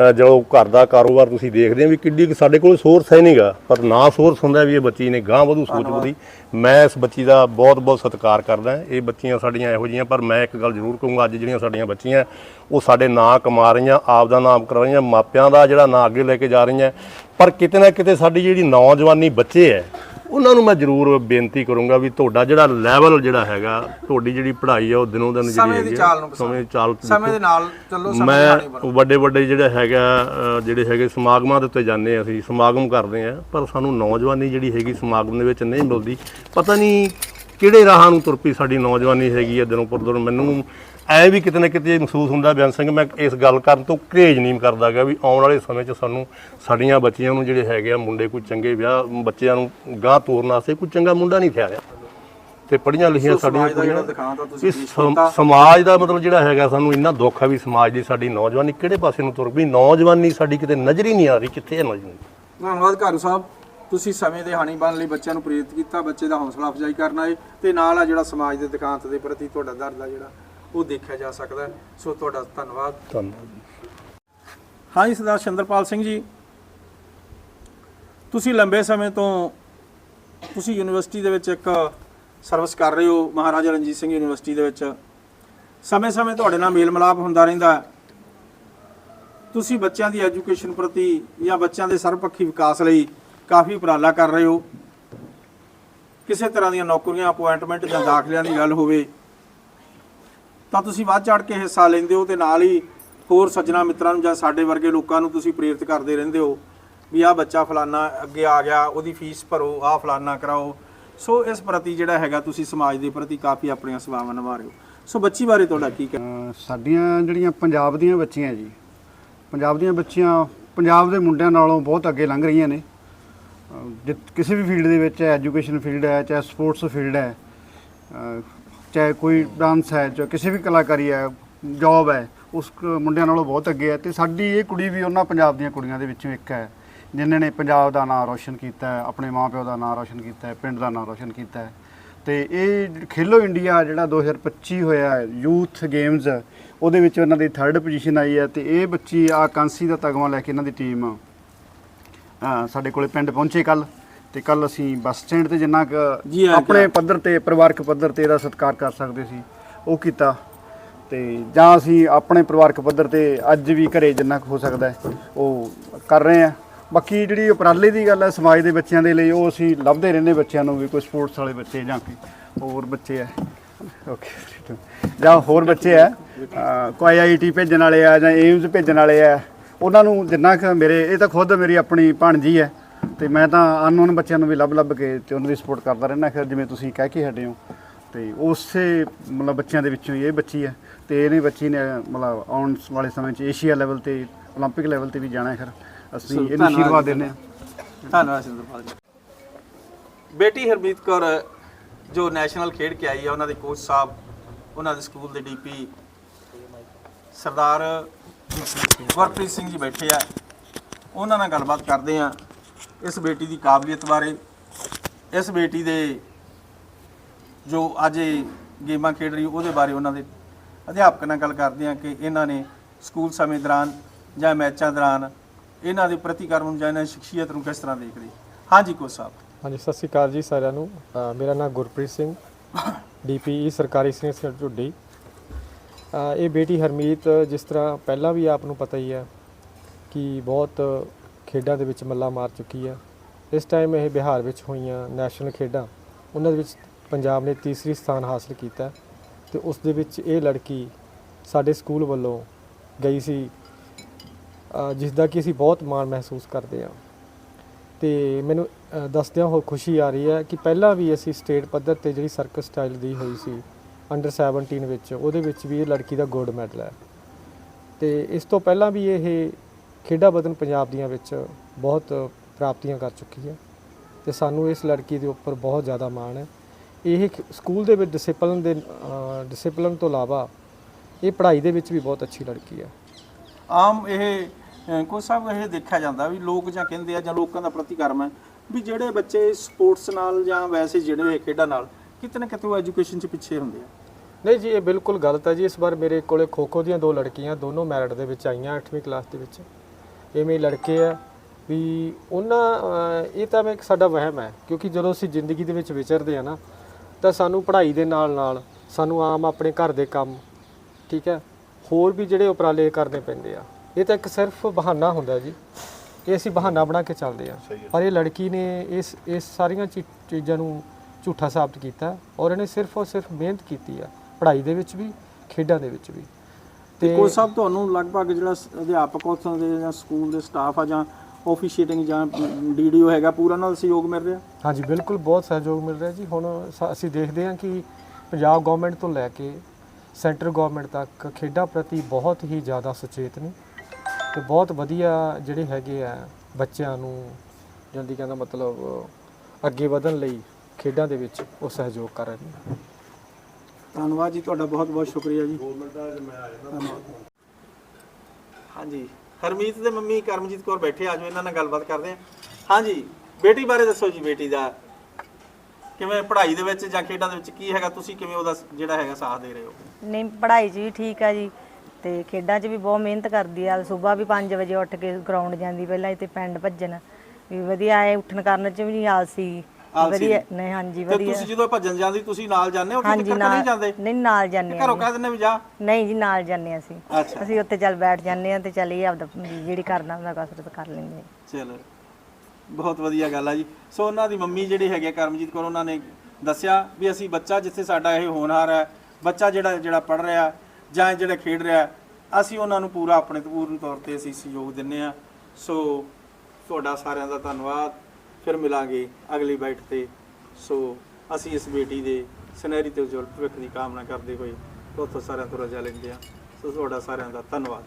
Speaker 3: ਅ, ਜੋ ਘਰ ਦਾ ਕਾਰੋਬਾਰ ਤੁਸੀਂ ਦੇਖਦੇ ਹੋ ਵੀ ਕਿੱਡੀ ਸਾਡੇ ਕੋਲ ਸੋਰਸ ਹੈ ਨਹੀਂਗਾ ਪਰ ਨਾ ਸੋਰਸ ਹੁੰਦਾ ਵੀ ਇਹ ਬੱਚੀ ਨੇ ਗਾਂ ਵਧੂ ਸੋਚ ਵਧੀ। ਮੈਂ ਇਸ ਬੱਚੀ ਦਾ ਬਹੁਤ ਬਹੁਤ ਸਤਿਕਾਰ ਕਰਦਾ ਇਹ ਬੱਚੀਆਂ ਸਾਡੀਆਂ ਇਹੋ ਜਿਹੀਆਂ ਪਰ ਮੈਂ ਇੱਕ ਗੱਲ ਜ਼ਰੂਰ ਕਹੂੰਗਾ ਅੱਜ ਜਿਹੜੀਆਂ ਸਾਡੀਆਂ ਬੱਚੀਆਂ ਉਹ ਸਾਡੇ ਨਾਂ ਕਮਾ ਰਹੀਆਂ ਆਪ ਦਾ ਨਾਮ ਕਰ ਰਹੀਆਂ ਮਾਪਿਆਂ ਦਾ ਜਿਹੜਾ ਨਾਂ ਅੱਗੇ ਲੈ ਕੇ ਜਾ ਰਹੀਆਂ ਪਰ ਕਿਤੇ ਨਾ ਕਿਤੇ ਸਾਡੀ ਜਿਹੜੀ ਨੌਜਵਾਨੀ ਬੱਚੇ ਹੈ ਉਹਨਾਂ ਨੂੰ ਮੈਂ ਜ਼ਰੂਰ ਬੇਨਤੀ ਕਰੂੰਗਾ ਵੀ ਤੁਹਾਡਾ ਜਿਹੜਾ ਲੈਵਲ ਜਿਹੜਾ ਹੈਗਾ ਤੁਹਾਡੀ ਜਿਹੜੀ ਪੜ੍ਹਾਈ ਆ ਉਹ ਦਿਨੋਂ ਦਿਨ ਜਿਹੜੀ
Speaker 1: ਸਮੇਂ ਦੀ
Speaker 3: ਆ,
Speaker 1: ਚਾਲ ਨੂੰ।
Speaker 3: ਸਮੇਂ ਦੀ ਚਾਲ
Speaker 1: ਸਮੇਂ ਦੇ ਨਾਲ ਚੱਲੋ ਸਮੇਂ ਦੇ
Speaker 3: ਮੈਂ ਵੱਡੇ ਵੱਡੇ ਜਿਹੜੇ ਹੈਗਾ ਜਿਹੜੇ ਹੈਗੇ ਸਮਾਗਮਾਂ ਦੇ ਉੱਤੇ ਜਾਂਦੇ ਹਾਂ ਅਸੀਂ ਸਮਾਗਮ ਕਰਦੇ ਆ ਪਰ ਸਾਨੂੰ ਨੌਜਵਾਨੀ ਜਿਹੜੀ ਹੈਗੀ ਸਮਾਗਮ ਦੇ ਵਿੱਚ ਨਹੀਂ ਮਿਲਦੀ। ਪਤਾ ਨਹੀਂ ਕਿਹੜੇ ਰਾਹਾਂ ਨੂੰ ਤੁਰ ਪਈ ਸਾਡੀ ਨੌਜਵਾਨੀ ਹੈਗੀ ਆ ਦਿਨੋਂ ਪਰ ਦਿਨ ਮੈਨੂੰ ਐ ਵੀ ਕਿਤੇ ਨਾ ਕਿਤੇ ਮਹਿਸੂਸ ਹੁੰਦਾ ਬਿਆਨ ਸਿੰਘ ਮੈਂ ਇਸ ਗੱਲ ਕਰਨ ਤੋਂ ਘਰੇਜ ਨਹੀਂ ਕਰਦਾਗਾ ਵੀ ਆਉਣ ਵਾਲੇ ਸਮੇਂ 'ਚ ਸਾਨੂੰ ਸਾਡੀਆਂ ਬੱਚੀਆਂ ਨੂੰ ਜਿਹੜੇ ਹੈਗੇ ਆ ਮੁੰਡੇ ਕੋਈ ਚੰਗੇ ਵਿਆਹ ਬੱਚਿਆਂ ਨੂੰ ਗਾਂ ਤੋਰਨ ਵਾਸਤੇ ਕੋਈ ਚੰਗਾ ਮੁੰਡਾ ਨਹੀਂ ਥਿਆ ਰਿਹਾ ਤੇ ਪੜੀਆਂ ਲਿਖੀਆਂ ਸਾਡੀਆਂ ਕੁੜੀਆਂ ਇਸ। ਸਮਾਜ ਦਾ ਮਤਲਬ ਜਿਹੜਾ ਹੈਗਾ ਸਾਨੂੰ ਇੰਨਾ ਦੁੱਖ ਹੈ ਵੀ ਸਮਾਜ ਦੀ ਸਾਡੀ ਨੌਜਵਾਨੀ ਕਿਹੜੇ ਪਾਸੇ ਨੂੰ ਤੁਰ ਪਈ ਨੌਜਵਾਨੀ ਸਾਡੀ ਕਿਤੇ ਨਜ਼ਰ ਹੀ ਨਹੀਂ ਆ ਰਹੀ ਕਿੱਥੇ ਹੈ ਨੌਜਵਾਨੀ
Speaker 1: ਧੰਨਵਾਦ ਘਾਰੂ ਸਾਹਿਬ। ਤੁਸੀਂ ਸਮੇਂ ਦੇ ਹਾਣੀ ਬਣ ਲਈ ਬੱਚਿਆਂ ਨੂੰ ਪ੍ਰੇਰਿਤ ਕੀਤਾ ਬੱਚੇ ਦਾ ਹੌਸਲਾ ਅਫਜ਼ਾਈ ਕਰਨਾ ਹੈ ਤੇ ਨਾਲ ਆ ਜਿਹੜਾ ਸਮਾਜ ਦੇ ਦਿਖਾਂਤ ਦੇ ਪ੍ਰਤੀ ਤੁਹਾਡਾ ਦਰਦ ਆ ਜਿਹੜਾ। ਉਹ ਦੇਖਿਆ ਜਾ ਸਕਦਾ ਹੈ। ਸੋ ਤੁਹਾਡਾ ਧੰਨਵਾਦ।
Speaker 3: ਧੰਨਵਾਦ।
Speaker 1: ਹਾਂਜੀ ਸਰਦਾਰ ਚੰਦਰਪਾਲ ਸਿੰਘ ਜੀ ਤੁਸੀਂ ਲੰਬੇ ਸਮੇਂ ਤੋਂ ਤੁਸੀਂ ਯੂਨੀਵਰਸਿਟੀ ਦੇ ਵਿੱਚ ਇੱਕ ਸਰਵਿਸ ਕਰ ਰਹੇ ਹੋ ਮਹਾਰਾਜਾ ਰਣਜੀਤ ਸਿੰਘ ਯੂਨੀਵਰਸਿਟੀ ਦੇ ਵਿੱਚ। ਸਮੇਂ-ਸਮੇਂ ਤੁਹਾਡੇ ਨਾਲ ਮੇਲ ਮਿਲਾਪ ਹੁੰਦਾ ਰਹਿੰਦਾ ਹੈ। ਤੁਸੀਂ ਬੱਚਿਆਂ ਦੀ ਐਜੂਕੇਸ਼ਨ ਪ੍ਰਤੀ ਜਾਂ ਬੱਚਿਆਂ ਦੇ ਸਰਵਪੱਖੀ ਵਿਕਾਸ ਲਈ ਕਾਫੀ ਉਪਰਾਲਾ ਕਰ ਰਹੇ ਹੋ। ਕਿਸੇ ਤਰ੍ਹਾਂ ਦੀਆਂ ਨੌਕਰੀਆਂ ਅਪਾਇੰਟਮੈਂਟ ਜਾਂ ਦਾਖਲਿਆਂ ਦੀ ਗੱਲ ਹੋਵੇ ਤਾਂ ਤੁਸੀਂ ਵੱਧ ਚੜ ਕੇ ਹਿੱਸਾ ਲੈਂਦੇ ਹੋ ਤੇ ਨਾਲ ਹੀ ਹੋਰ ਸੱਜਣਾ ਮਿੱਤਰਾਂ ਨੂੰ ਜਾਂ ਸਾਡੇ ਵਰਗੇ ਲੋਕਾਂ ਨੂੰ ਤੁਸੀਂ ਪ੍ਰੇਰਿਤ ਕਰਦੇ ਰਹਿੰਦੇ ਹੋ ਵੀ ਆਹ ਬੱਚਾ ਫਲਾਨਾ ਅੱਗੇ ਆ ਗਿਆ, ਉਹਦੀ ਫੀਸ ਭਰੋ, ਆਹ ਫਲਾਨਾ ਕਰਾਓ। ਸੋ ਇਸ ਪ੍ਰਤੀ ਜਿਹੜਾ ਹੈਗਾ ਤੁਸੀਂ ਸਮਾਜ ਦੇ ਪ੍ਰਤੀ ਕਾਫੀ ਆਪਣੀਆਂ ਸੇਵਾਵਾਂ ਨਿਭਾ ਰਹੇ ਹੋ। ਸੋ ਬੱਚੀ ਬਾਰੇ ਤੁਹਾਡਾ ਕੀ ਕਹਿਣਾ?
Speaker 4: ਸਾਡੀਆਂ ਜਿਹੜੀਆਂ ਪੰਜਾਬ ਦੀਆਂ ਬੱਚੀਆਂ ਜੀ, ਪੰਜਾਬ ਦੀਆਂ ਬੱਚੀਆਂ ਪੰਜਾਬ ਦੇ ਮੁੰਡਿਆਂ ਨਾਲੋਂ ਬਹੁਤ ਅੱਗੇ ਲੰਘ ਰਹੀਆਂ ਨੇ। ਅਹ ਕਿਸੇ ਵੀ ਫੀਲਡ ਦੇ ਵਿੱਚ, ਐਜੂਕੇਸ਼ਨ ਫੀਲਡ ਹੈ, ਚਾਹੇ ਸਪੋਰਟਸ ਫੀਲਡ ਹੈ ਚਾਹੇ ਕੋਈ ਡਾਂਸ ਹੈ ਚਾਹੇ ਕਿਸੇ ਵੀ ਕਲਾਕਾਰੀ ਹੈ ਜੌਬ ਹੈ ਉਸ ਕ- ਮੁੰਡਿਆਂ ਨਾਲੋਂ ਬਹੁਤ ਅੱਗੇ ਹੈ ਤੇ ਸਾਡੀ ਇਹ ਕੁੜੀ ਵੀ ਉਹਨਾਂ ਪੰਜਾਬ ਦੀਆਂ ਕੁੜੀਆਂ ਦੇ ਵਿੱਚੋਂ ਇੱਕ ਹੈ ਜਿਨ੍ਹਾਂ ਨੇ ਪੰਜਾਬ ਦਾ ਨਾਮ ਰੋਸ਼ਨ ਕੀਤਾ ਹੈ ਆਪਣੇ ਮਾਪਿਓ ਦਾ ਨਾਮ ਰੋਸ਼ਨ ਕੀਤਾ ਹੈ ਪਿੰਡ ਦਾ ਨਾਮ ਰੋਸ਼ਨ ਕੀਤਾ ਹੈ ਤੇ ਇਹ ਖੇਲੋ ਇੰਡੀਆ ਜਿਹੜਾ 2025 ਹੋਇਆ ਯੂਥ ਗੇਮਸ ਉਹਦੇ ਵਿੱਚ ਉਹਨਾਂ ਦੀ ਥਰਡ ਪੋਜੀਸ਼ਨ ਆਈ ਹੈ ਤੇ ਇਹ ਬੱਚੀ ਆ ਕਾਂਸੀ ਦਾ ਤਗਮਾ ਲੈ ਕੇ ਇਹਨਾਂ ਦੀ ਟੀਮ ਅ, ਸਾਡੇ ਕੋਲੇ ਪਿੰਡ ਪਹੁੰਚੇ ਕੱਲ ਤੇ ਕੱਲ ਅਸੀਂ ਬੱਸ ਸਟੈਂਡ ਤੇ ਜਿੰਨਾ ਕੁ ਆਪਣੇ। ਪੱਧਰ ਤੇ ਪਰਿਵਾਰਕ ਪੱਧਰ ਤੇ ਇਹਦਾ ਸਤਿਕਾਰ ਕਰ ਸਕਦੇ ਸੀ ਉਹ ਕੀਤਾ। ਤੇ ਜਾਂ ਅਸੀਂ ਆਪਣੇ ਪਰਿਵਾਰਕ ਪੱਧਰ ਤੇ ਅੱਜ ਵੀ ਘਰੇ ਜਿੰਨਾ ਕੁ ਹੋ ਸਕਦਾ ਉਹ ਕਰ ਰਹੇ ਆ ਬਾਕੀ ਜਿਹੜੀ ਉਪਰਾਲੇ ਦੀ ਗੱਲ ਹੈ ਸਮਾਜ ਦੇ ਬੱਚਿਆਂ ਦੇ ਲਈ ਉਹ ਅਸੀਂ ਲੱਭਦੇ ਰਹਿੰਦੇ ਬੱਚਿਆਂ ਨੂੰ ਵੀ ਕੋਈ ਸਪੋਰਟਸ ਵਾਲੇ ਬੱਚੇ ਜਾਂ ਕੋਈ ਹੋਰ ਬੱਚੇ ਆ ਓਕੇ ਜਾਂ ਹੋਰ ਬੱਚੇ ਆ ਕੋਈ ਆਈਟੀ ਭੇਜਣ ਵਾਲੇ ਆ ਜਾਂ ਏਮਸ ਭੇਜਣ ਵਾਲੇ ਆ ਉਹਨਾਂ ਨੂੰ ਜਿੰਨਾ ਕੁ ਮੇਰੇ ਇਹ ਤਾਂ ਖੁਦ ਮੇਰੀ ਆਪਣੀ ਭਾਣਜੀ ਹੈ। ਤੇ ਮੈਂ ਤਾਂ ਅਨਨੋਨ ਬੱਚਿਆਂ ਨੂੰ ਵੀ ਲੱਭ ਲੱਭ ਕੇ ਤੇ ਉਹਨਾਂ ਦੀ ਸਪੋਰਟ ਕਰਦਾ ਰਹਿਣਾ ਫਿਰ ਜਿਵੇਂ ਤੁਸੀਂ ਕਹਿ ਕੇ ਹਟੇ ਹੋ ਤੇ ਉਸੇ ਮਤਲਬ ਬੱਚਿਆਂ ਦੇ ਵਿੱਚੋਂ ਹੀ ਇਹ ਬੱਚੀ ਹੈ ਤੇ ਇਹਨੇ ਬੱਚੀ ਨੇ ਮਤਲਬ ਆਉਣ ਵਾਲੇ ਸਮੇਂ 'ਚ ਏਸ਼ੀਆ ਲੈਵਲ ਤੇ 올림픽 ਲੈਵਲ ਤੇ ਵੀ ਜਾਣਾ ਹੈ ਫਿਰ ਅਸੀਂ
Speaker 1: ਸੋ,
Speaker 4: ਇਹਨੂੰ
Speaker 1: ਧੰਨਵਾਦ
Speaker 4: ਆਸ਼ੀਰਵਾਦ
Speaker 1: ਜੀ।
Speaker 4: ਦਿੰਦੇ ਹਾਂ
Speaker 1: ਧੰਨਵਾਦ ਸਿੰਦਰਪਾਲ ਜੀ ਬੇਟੀ ਹਰਮੀਤ ਕੌਰ ਜੋ ਨੈਸ਼ਨਲ ਖੇਡ ਕੇ ਆਈ ਹੈ ਉਹਨਾਂ ਦੇ ਕੋਚ ਸਾਹਿਬ ਉਹਨਾਂ ਦੇ ਸਕੂਲ ਦੇ ਡੀਪੀ ਸਰਦਾਰ ਗੁਰਪ੍ਰੀਤ ਸਿੰਘ ਜੀ ਬੈਠੇ ਆ ਉਹਨਾਂ ਨਾਲ ਗੱਲਬਾਤ ਕਰਦੇ ਆ ਇਸ ਬੇਟੀ ਦੀ ਕਾਬਲੀਅਤ ਬਾਰੇ ਇਸ ਬੇਟੀ ਦੇ ਜੋ ਅੱਜ ਗੇਮਾਂ ਖੇਡ ਰਹੀ ਉਹਦੇ ਬਾਰੇ ਉਹਨਾਂ ਦੇ ਅਧਿਆਪਕ ਨਾਲ ਗੱਲ ਕਰਦੇ ਹਾਂ ਕਿ ਇਹਨਾਂ ਨੇ ਸਕੂਲ ਸਮੇਂ ਦੌਰਾਨ ਜਾਂ ਮੈਚਾਂ ਦੌਰਾਨ ਇਹਨਾਂ ਦੇ ਪ੍ਰਤੀਕਰਮ ਨੂੰ ਜਾਂ ਇਹਨਾਂ ਦੀ ਸ਼ਖਸੀਅਤ ਨੂੰ ਕਿਸ ਤਰ੍ਹਾਂ ਦੇਖਦੇ ਹਾਂਜੀ ਕੋਚ ਸਾਹਿਬ।
Speaker 5: ਹਾਂਜੀ ਸਤਿ ਸ਼੍ਰੀ ਅਕਾਲ ਜੀ ਸਾਰਿਆਂ ਨੂੰ। ਅ, ਮੇਰਾ ਨਾਮ ਗੁਰਪ੍ਰੀਤ ਸਿੰਘ ਡੀਪੀਈ ਸਰਕਾਰੀ ਸੀਨੀਅਰ ਸੈਕੰਡਰੀ ਝੁੱਡੀ। ਅ, ਇਹ ਬੇਟੀ ਹਰਮੀਤ ਜਿਸ ਤਰ੍ਹਾਂ ਪਹਿਲਾਂ ਵੀ ਆਪ ਨੂੰ ਪਤਾ ਹੀ ਹੈ ਕਿ ਬਹੁਤ ਖੇਡਾਂ ਦੇ ਵਿੱਚ ਮੱਲਾ ਮਾਰ ਚੁੱਕੀ ਹੈ ਇਸ ਟਾਈਮ ਇਹ ਬਿਹਾਰ ਵਿੱਚ ਹੋਈਆਂ ਨੈਸ਼ਨਲ ਖੇਡਾਂ ਉਹਨਾਂ ਦੇ ਵਿੱਚ ਪੰਜਾਬ ਨੇ ਤੀਸਰੀ ਸਥਾਨ ਹਾਸਲ ਕੀਤਾ ਤੇ ਉਸ ਦੇ ਵਿੱਚ ਇਹ ਲੜਕੀ ਸਾਡੇ ਸਕੂਲ ਵੱਲੋਂ ਗਈ ਸੀ ਅ, ਜਿਸ ਦਾ ਕਿ ਅਸੀਂ ਬਹੁਤ ਮਾਣ ਮਹਿਸੂਸ ਕਰਦੇ ਹਾਂ। ਤੇ ਮੈਨੂੰ ਦੱਸਦਿਆਂ ਹੋਰ ਖੁਸ਼ੀ ਆ ਰਹੀ ਹੈ ਕਿ ਪਹਿਲਾਂ ਵੀ ਅਸੀਂ ਸਟੇਟ ਪੱਧਰ ਤੇ ਜਿਹੜੀ ਸਰਕਸ ਸਟਾਈਲ ਦੀ ਹੋਈ ਸੀ ਅੰਡਰ 17 ਵਿੱਚ ਉਹਦੇ ਵਿੱਚ ਵੀ ਇਹ ਲੜਕੀ ਦਾ ਗੋਲਡ ਮੈਡਲ ਹੈ। ਤੇ ਇਸ ਤੋਂ ਪਹਿਲਾਂ ਵੀ ਇਹ ਖੇਡਾਂ ਬਦਨ ਪੰਜਾਬ ਦੀਆਂ ਵਿੱਚ ਬਹੁਤ ਪ੍ਰਾਪਤੀਆਂ ਕਰ ਚੁੱਕੀ ਹੈ ਤੇ ਸਾਨੂੰ ਇਸ ਲੜਕੀ ਦੇ ਉੱਪਰ ਬਹੁਤ ਜ਼ਿਆਦਾ ਮਾਣ ਹੈ। ਇਹ ਸਕੂਲ ਦੇ ਵਿੱਚ ਡਿਸਪਲਿਨ ਦੇ ਡਿਸਪਲਿਨ ਤੋਂ ਇਲਾਵਾ ਇਹ ਪੜ੍ਹਾਈ ਦੇ ਵਿੱਚ ਵੀ ਬਹੁਤ ਅੱਛੀ ਲੜਕੀ ਹੈ।
Speaker 1: ਆਮ ਇਹ ਕੋਈ ਸਾਹਿਬ ਇਹ ਦੇਖਿਆ ਜਾਂਦਾ ਵੀ ਲੋਕ ਜਾਂ ਕਹਿੰਦੇ ਆ ਜਾਂ ਲੋਕਾਂ ਦਾ ਪ੍ਰਤੀਕਰਮ ਹੈ ਵੀ ਜਿਹੜੇ ਬੱਚੇ ਸਪੋਰਟਸ ਨਾਲ ਜਾਂ ਵੈਸੇ ਜਿਹੜੇ ਇਹ ਖੇਡਾਂ ਨਾਲ ਕਿਤੇ ਨਾ ਕਿਤੇ ਉਹ ਐਜੂਕੇਸ਼ਨ 'ਚ ਪਿੱਛੇ ਹੁੰਦੇ ਆ।
Speaker 5: ਨਹੀਂ ਜੀ ਇਹ ਬਿਲਕੁਲ ਗਲਤ ਹੈ ਜੀ। ਇਸ ਵਾਰ ਮੇਰੇ ਕੋਲੇ ਖੋ-ਖੋ ਦੀਆਂ ਦੋ ਲੜਕੀਆਂ ਦੋਨੋਂ ਮੈਰਿਟ ਦੇ ਵਿੱਚ ਆਈਆਂ 8ਵੀਂ ਕਲਾਸ ਦੇ ਵਿੱਚ। ਇਵੇਂ ਲੜਕੇ ਆ ਵੀ ਉਹਨਾਂ ਇਹ ਤਾਂ ਮੈਂ ਇੱਕ ਸਾਡਾ ਵਹਿਮ ਹੈ ਕਿਉਂਕਿ ਜਦੋਂ ਅਸੀਂ ਜ਼ਿੰਦਗੀ ਦੇ ਵਿੱਚ ਵਿਚਰਦੇ ਆ ਨਾ ਤਾਂ ਸਾਨੂੰ ਪੜ੍ਹਾਈ ਦੇ ਨਾਲ ਨਾਲ ਸਾਨੂੰ ਆਮ ਆਪਣੇ ਘਰ ਦੇ ਕੰਮ ਠੀਕ ਹੈ ਹੋਰ ਵੀ ਜਿਹੜੇ ਉਪਰਾਲੇ ਕਰਨੇ ਪੈਂਦੇ ਆ ਇਹ ਤਾਂ ਇੱਕ ਸਿਰਫ ਬਹਾਨਾ ਹੁੰਦਾ ਜੀ ਇਹ ਅਸੀਂ ਬਹਾਨਾ ਬਣਾ ਕੇ ਚੱਲਦੇ ਆ ਪਰ ਇਹ ਲੜਕੀ ਨੇ ਇਸ ਇਸ ਸਾਰੀਆਂ ਚੀਜ਼ਾਂ ਨੂੰ ਝੂਠਾ ਸਾਬਤ ਕੀਤਾ ਔਰ ਇਹਨੇ ਸਿਰਫ ਔਰ ਸਿਰਫ ਮਿਹਨਤ ਕੀਤੀ ਆ ਪੜ੍ਹਾਈ ਦੇ ਵਿੱਚ ਵੀ ਖੇਡਾਂ ਦੇ ਵਿੱਚ ਵੀ।
Speaker 1: ਤੇ ਕੋਈ ਸਾਹਿਬ ਤੁਹਾਨੂੰ ਲਗਭਗ ਜਿਹੜਾ ਅਧਿਆਪਕ ਉੱਥੋਂ ਦੇ ਜਾਂ ਸਕੂਲ ਦੇ ਸਟਾਫ ਆ ਜਾਂ ਆਫੀਸ਼ੀਏਟਿੰਗ ਜਾਂ ਡੀਡੀਓ ਹੈਗਾ ਪੂਰਾ ਨਾਲ ਸਹਿਯੋਗ ਮਿਲ ਰਿਹਾ?
Speaker 5: ਹਾਂਜੀ ਬਿਲਕੁਲ ਬਹੁਤ ਸਹਿਯੋਗ ਮਿਲ ਰਿਹਾ ਜੀ। ਹੁਣ ਅਸੀਂ ਦੇਖਦੇ ਹਾਂ ਕਿ ਪੰਜਾਬ ਗਵਰਨਮੈਂਟ ਤੋਂ ਲੈ ਕੇ ਸੈਂਟਰ ਗਵਰਨਮੈਂਟ ਤੱਕ ਖੇਡਾਂ ਪ੍ਰਤੀ ਬਹੁਤ ਹੀ ਜ਼ਿਆਦਾ ਸੁਚੇਤ ਨੇ ਤੇ ਬਹੁਤ ਵਧੀਆ ਜਿਹੜੇ ਹੈਗੇ ਆ ਬੱਚਿਆਂ ਨੂੰ ਜਲਦੀ ਕਹਿੰਦਾ ਮਤਲਬ ਅੱਗੇ ਵਧਣ ਲਈ ਖੇਡਾਂ ਦੇ ਵਿੱਚ ਉਹ ਸਹਿਯੋਗ ਕਰ ਰਹੇ ਨੇ।
Speaker 1: ਧੰਨਵਾਦ ਜੀ ਤੁਹਾਡਾ ਬਹੁਤ ਬਹੁਤ ਸ਼ੁਕਰੀਆ ਜੀ। ਹਾਂਜੀ ਹਰਮੀਤ ਦੇ ਮੰਮੀ ਕਰਮਜੀਤ ਕੌਰ ਬੈਠੇ ਆਜੋ ਇਹਨਾਂ ਨਾਲ ਗੱਲਬਾਤ ਕਰਦੇ ਹਾਂ। ਹਾਂਜੀ ਬੇਟੀ ਬਾਰੇ ਦੱਸੋ ਜੀ ਬੇਟੀ ਦਾ। ਕਿਵੇਂ ਪੜ੍ਹਾਈ ਦੇ ਵਿੱਚ ਜਾਂ ਖੇਡਾਂ ਦੇ ਵਿੱਚ ਕੀ ਹੈਗਾ? ਤੁਸੀਂ ਕਿਵੇਂ ਉਹਦਾ ਜਿਹੜਾ ਹੈਗਾ ਸਾਥ ਦੇ ਰਹੇ ਹੋ?
Speaker 6: ਨਹੀਂ ਪੜ੍ਹਾਈ 'ਚ ਵੀ ਠੀਕ ਆ ਜੀ। ਤੇ ਖੇਡਾਂ 'ਚ ਵੀ ਬਹੁਤ ਮਿਹਨਤ ਕਰਦੀ ਆ। ਸਵੇਰ ਵੀ 5 ਵਜੇ ਉੱਠ ਕੇ ਗਰਾਊਂਡ ਜਾਂਦੀ ਪਹਿਲਾਂ ਇੱਥੇ ਪਿੰਡ ਭੱਜਣ। ਵੀ ਵਧੀਆ ਹੈ ਉੱਠਣ ਕਰਨ 'ਚ ਵੀ ਨਹੀਂ ਆਲਸੀ।
Speaker 1: ਆਲਸੀ
Speaker 6: ਵਧੀਆ
Speaker 1: ਨਹੀਂ।
Speaker 6: ਹਾਂਜੀ
Speaker 1: ਤੇ
Speaker 6: ਵਧੀਆ।
Speaker 1: ਤੁਸੀਂ ਜਦੋਂ ਭੱਜਣ ਜਾਂਦੀ ਤੁਸੀਂ ਨਾਲ ਜਾਂਦੇ ਹੋ ਕਿ
Speaker 6: ਹਾਂਜੀ
Speaker 1: ਨਹੀਂ
Speaker 6: ਨਾਲ।
Speaker 1: ਜਾਂਦੇ?
Speaker 6: ਨਹੀਂ ਨਾਲ ਜਾਂਦੇ
Speaker 1: ਘਰੋਂ ਕਹਿ ਦਿੰਦੇ ਵੀ ਜਾ।
Speaker 6: ਨਹੀਂ ਜੀ ਨਾਲ ਜਾਂਦੇ ਆ ਅਸੀਂ।
Speaker 1: ਅੱਛਾ।
Speaker 6: ਅਸੀਂ ਉੱਥੇ ਚੱਲ ਬੈਠ ਜਾਂਦੇ ਆ ਤੇ ਚੱਲ ਇਹ ਆਪਦਾ ਜਿਹੜੀ ਕਰਨਾ ਹੁੰਦਾ ਕਸਰਤ ਕਰ ਲੈਂਦੇ
Speaker 1: ਚਲੋ ਬਹੁਤ ਵਧੀਆ ਗੱਲ ਆ ਜੀ। ਸੋ ਉਹਨਾਂ ਦੀ ਮੰਮੀ ਜਿਹੜੀ ਹੈਗੀ ਕਰਮਜੀਤ ਕੌਰ ਉਹਨਾਂ ਨੇ ਦੱਸਿਆ ਵੀ ਅਸੀਂ ਬੱਚਾ ਜਿੱਥੇ ਸਾਡਾ ਇਹ ਹੋਣਹਾਰ ਹੈ ਬੱਚਾ ਜਿਹੜਾ ਜਿਹੜਾ ਪੜ ਰਿਹਾ ਜਾਂ ਜਿਹੜਾ ਖੇਡ ਰਿਹਾ ਅਸੀਂ ਉਹਨਾਂ ਨੂੰ ਪੂਰਾ ਆਪਣੇ ਪੂਰਨ ਤੌਰ ਤੇ ਅਸੀਂ ਸਹਿਯੋਗ ਦਿੰਨੇ ਆ ਸੋ ਤੁਹਾਡਾ ਸਾਰਿਆਂ ਦਾ ਧੰਨਵਾਦ। ਫਿਰ ਮਿਲਾਂਗੇ ਅਗਲੀ ਬੈਠ ਤੇ। ਸੋ ਅਸੀਂ ਇਸ ਬੇਟੀ ਦੇ ਸੁਨਹਿਰੀ ਤੇ ਉਜਵਲ ਭਵਿੱਖ ਦੀ ਕਾਮਨਾ ਕਰਦੇ ਹੋਏ ਤੁਹਾਡੇ ਸਾਰਿਆਂ ਤੋਂ ਰਜਾ ਲੈਂਦੇ ਹਾਂ। ਸੋ ਤੁਹਾਡਾ ਸਾਰਿਆਂ ਦਾ ਧੰਨਵਾਦ।